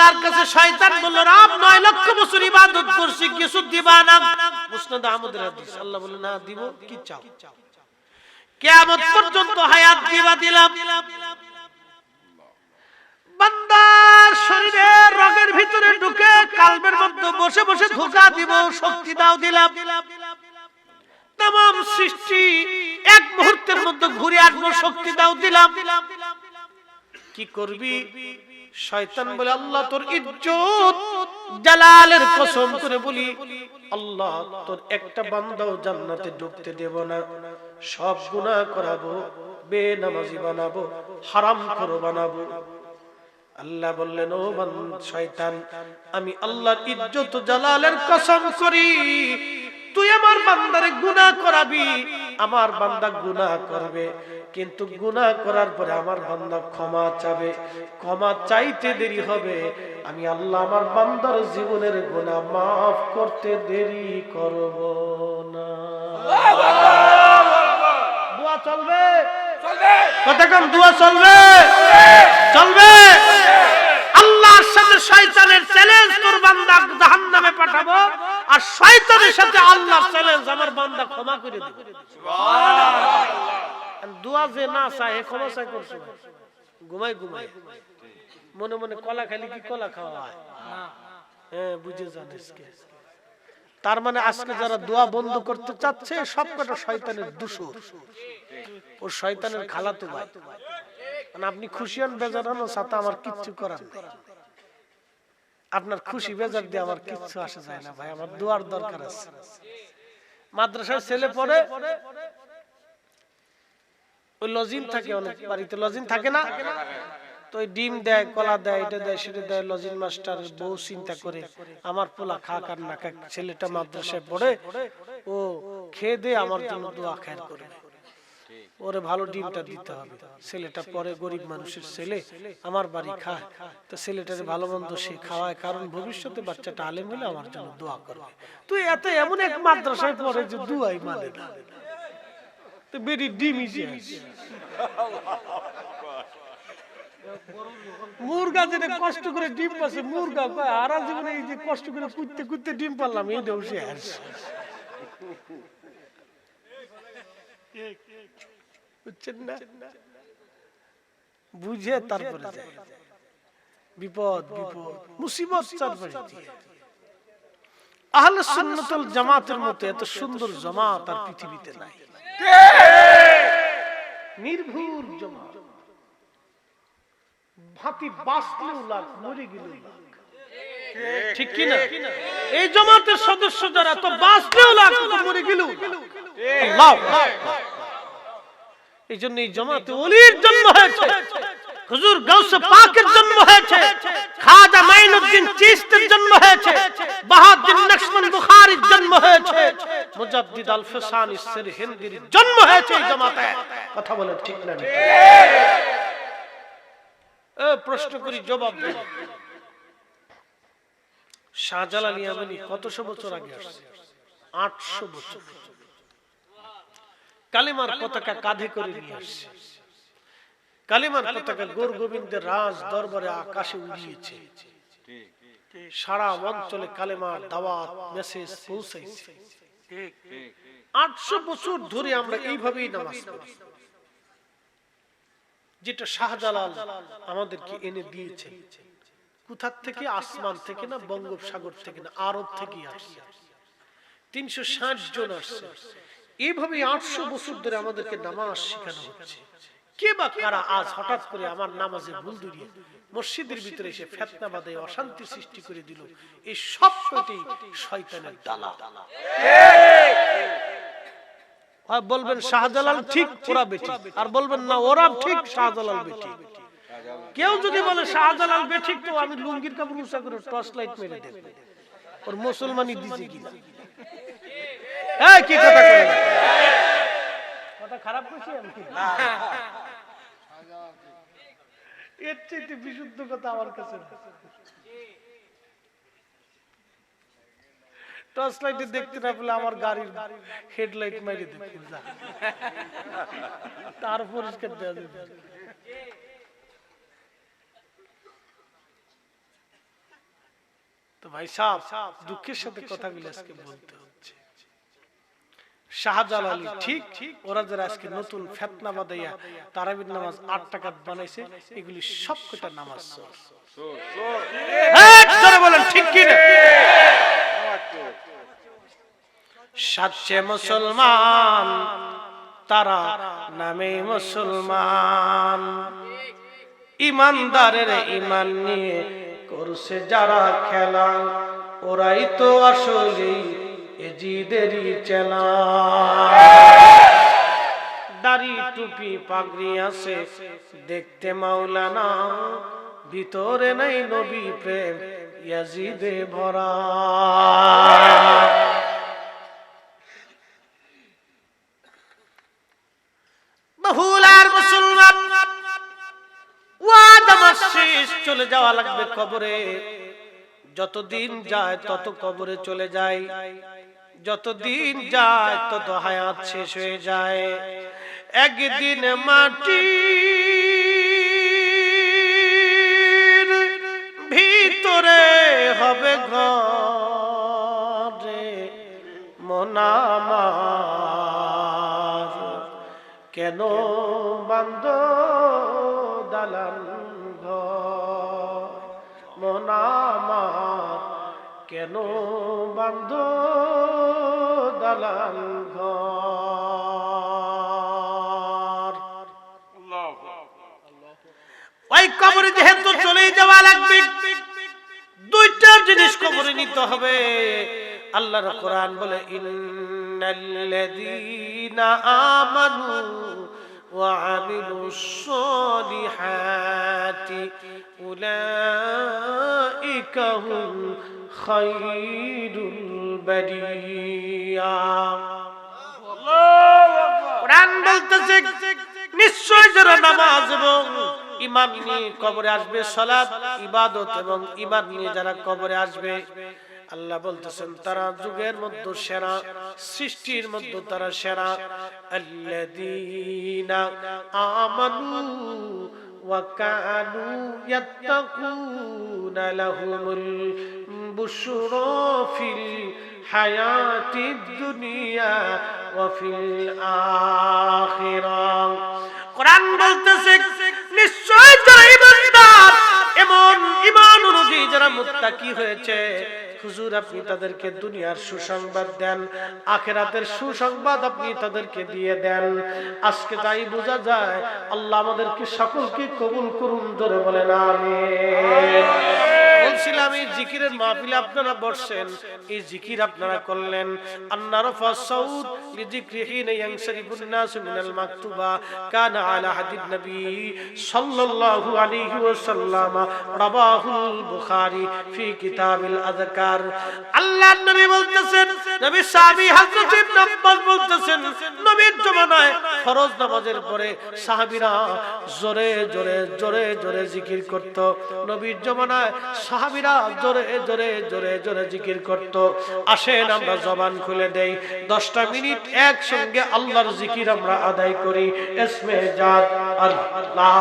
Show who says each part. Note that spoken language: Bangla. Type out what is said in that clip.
Speaker 1: আল্লাহর কাছে শয়তান বলল রাম নয় লক্ষ বছর ইবাদত করছি, কিছু দিবা না। মুসনাদ আহমদের হাদিস, আল্লাহ বলল, না, দিব, কি চাও? কিয়ামত পর্যন্ত হায়াত দিবা দিলাম। বান্দার শরীরে রগের ভিতরে ঢুকে কালবের মধ্যে বসে বসে ধোকা দিব, শক্তি দাও দিলাম। তাম সৃষ্টি এক মুহূর্তের মধ্যে ঘুরে আসব, শক্তি দাও দিলাম। কি করবি? শয়তান বলে আল্লাহ তোর ইজ্জত জালালের কসম করে বলি আল্লাহ তোর একটা বান্দাও জান্নাতে ঢুকতে দেব না। সব গুনাহ করাবো বেনামাজি বানাবো হারাম করো বানাবো। আল্লাহ বললেন ও বান শয়তান আমি আল্লাহর ইজ্জত জালালের কসম করি। তুই আমার বান্দারে গুনাহ করাবি। আমার বান্দা গুনাহ করবে। কিন্তু গুনাহ করার পরে আমার বান্দা ক্ষমা চাবে। ক্ষমা চাইতে দেরি হবে। আমি আল্লাহ আমার বান্দার জীবনের গুনাহ মাফ করতে দেরি করব না। দোয়া চলবে? কতক্ষণ দোয়া চলবে? চলবে? আল্লাহর সাথে শয়তানের চ্যালেঞ্জ তোর বান্দা জাহান্নামে পাঠাবো? আর শয়তানের সাথে আল্লাহর চ্যালেঞ্জ আমার বান্দা ক্ষমা করে দিবে। দোয়া যে না চায় এ ক্ষমা চাই করছ ঘুমাই ঘুমাই মনে মনে কলা খালি কি কলা খাওয়া হয়? হ্যাঁ বুঝে জানিস কে তার মানে আজকে যারা দোয়া বন্ধ করতে চাচ্ছে সব কটা শয়তানের দূষর। ও শয়তানের খালাতো ভাই। মানে আপনি খুশি হন বেজার হন সাথে আমার কিচ্ছু করার নেই। আপনার খুশি বেজার দিয়ে আমার কিচ্ছু আসে যায় না ভাই আমার দোয়ার দরকার আছে। মাদ্রাসায় ছেলে পড়ে ওই লজিন থাকে অনেক বাড়িতে লজিন থাকে না? তো ডিম দেয় কলা দেয় এটা দেয় সেটা দেয় লজিন মাস্টার বউ চিন্তা করে আমার পোলা খা কার না খাক ছেলেটা মাদ্রাসায় পড়ে ও খেয়ে দিয়ে আমার জন্য দোয়া খায় করে ওরে ভালো ডিমটা দিতে হবে। ছেলেটা পরে গরিব মানুষের ছেলে, আমার বাড়ি খায়। তো ছেলেটারে ভালো মন্দ সে খাওয়ায়, কারণ ভবিষ্যতে বাচ্চাটা আলেম হলে আমার জন্য দোয়া করবে। তুই এত এমন এক মাদ্রাসায় পড়ে যে দুয়াই মানে না। যে মুরগা যেটা কষ্ট করে ডিম পাচ্ছে আর এই যে কষ্ট করে ডিম হারছে বুঝছেন না? বুঝে তারপরে বিপদ বিপদ মুসিবত চারপাশে আহলে সুন্নাতুল জামাতের মতো এত সুন্দর জামাত আর পৃথিবীতে নাই। নির্ভুল জামাত। ভাতি বাঁচলেও লাগ মরে লাগ ঠিক কি না এই জামাতের সদস্য যারা তো বাঁচলেও লাগ মরে আল্লাহ এই জন্য এই জামাতে অলির জন্ম হয়েছে। হুজুর গাউসে পাকের জন্ম হয়েছে। খাজা মাইনুদ্দিন চিশতের জন্ম হয়েছে। নকশবন্দ বুখারীর জন্ম হয়েছে। মুজাদ্দিদ আল ফিসানি জন্ম হয়েছে এই জামাতে। কথা বলে ঠিক না এ প্রশ্ন করি জবাব দিন। শাহজালাল ইয়ামানি কতশো বছর আগে আসছে? আটশো বছর। কালিমার পতাকা কাঁধে করে নিয়ে আসছে। কালিমার পতাকা গোর গোবিন্দের রাজ দরবারে আকাশে উড়িয়েছে। সারা অঞ্চলে কালেমার দাওয়াত মেসেজ পৌঁছাইছে। আটশো বছর ধরে আমরা এইভাবেই নামাজ পড়ি। যেটা শাহজালাল আমাদেরকে এনে দিয়েছে। কোথার থেকে? আসমান থেকে না, বঙ্গোপসাগর থেকে না, আরব থেকে আসছে। তিনশো ষাট জন আসছে। এইভাবে আটশো বছর ধরে আমাদেরকে নামাজ শেখানো হচ্ছে। কে বা কারা আজ হঠাৎ করে আমার নামাজে ভুল ধরিয়ে মসজিদের ভিতরে এসে ফেতনা বাদে অশান্তি সৃষ্টি করে দিল। এই সব কটি শয়তানের দালা হয় বলবেন শাহজালাল ঠিক ওরা বেঠিক। আর বলবেন না ওরা ঠিক শাহজালাল বেঠিক। কেউ যদি বলে শাহজালাল বেঠিক তো আমি লুঙ্গির কাপড় উঁচা করে টর্চ লাইট মেরে দেব। ওর মুসলমানই দিছে কিনা? এই কি কথা খারাপ আমি? এর বিশুদ্ধ কথা আমার কাছে টর্চ লাইটে দেখতে না পেলে আমার গাড়ির হেডলাইট মারি তার পরিষ্কার দেওয়া যাবে। তো ভাই সাহেব দুঃখের সাথে কথাগুলো আজকে বলতে হচ্ছে শাহজালাল আলী ঠিক ওরা যারা আজকে নতুন ফেতনা বাদাইয়া তারাবির নামাজ আট বানাইছে এগুলি নামাজ। চোর। বলেন ঠিক কি না? মুসলমান তারা নামে মুসলমান। ইমানদারের ইমান নিয়ে করছে যারা খেলা ওরাই তো আসলে এজিদেরই চেলা। দাড়ি টুপি পাগড়ি আছে, দেখতে মাওলানা, ভিতরে নাই নবী প্রেম, ইয়াজিদে ভরা। বহুলার মুসলমান, ওয়াদ আমার চলে যাওয়া লাগবে কবরে। যতদিন যায় তত কবরে চলে যায়। যতদিন যায় তত হায়াত শেষ হয়ে যায়। একদিন মাটি ভিতরে হবে ঘরে মনামার কেন বান্দ দালান কেন বান্দ দালান ঘর। ওই কবরে যেহেতু চলেই যাওয়া লাগবে, দুইটা জিনিস কবরে নিতে হবে। আল্লাহর কোরআন বলে, ইন্নাল্লাযীনা আমানু ওয়া আমিলুস সালিহাতি উলাইকা হুম খায়রুল বারিয়া কোরআন বলতেছে, নিশ্চয় যারা নামাজ এবং ইমান নিয়ে কবরে আসবে, সালাত, ইবাদত এবং ইমান নিয়ে যারা কবরে আসবে, আল্লাহ বলতেছেন, তারা যুগের মধ্যে সেরা, সৃষ্টির মধ্যে তারা সেরা। আল্লাযীনা আমানু ওয়া কানু ইয়াত্তাকুনা লাহুমুল ফিল হায়াতিদ দুনিয়া ওয়া ফিল আখিরাহ কোরআন বলতেছে, নিশ্চয় যারা ইমানদার, এমন ইমান অনুযায়ী যারা মুত্তাকি হয়েছে, হুজুর আপনি তাদেরকে দুনিয়ার সুসংবাদ দেন, আখেরাতের সুসংবাদ আপনি তাদেরকে দিয়ে দেন। আজকে তাই বোঝা যায়, আল্লাহ আমাদেরকে সকলকে কবুল করুন ধরে বলেন, আমিন। বলছিলাম জিকিরের মাহফিলে আপনারা বসছেন। এই জিকির আপনারা করলেন। আন্না রফা সাউদ লিজিকরি হিনা ইয়ানসারিফুন নাস মিনাল মাকতুবা কানা আলা হাদিদ নবী সাল্লাল্লাহু আলাইহি ওয়াসাল্লাম। রাবাহুল বুখারী ফি কিতাবিল আযকার। আল্লাহর নবী বলতেছেন, নবী সাহাবী হযরত ইবনে আব্বাস বলতেছেন, নবীর জমানায় ফরজ নামাজের পরে সাহাবীরা জোরে জোরে জোরে জোরে জিকির করত। নবীর জমানায় সাহাবীরা আসেন, আমরা জবান খুলে দেই। দশটা মিনিট একসঙ্গে আল্লাহর জিকির আমরা আদায় করি। এসমে জাত আল্লাহ।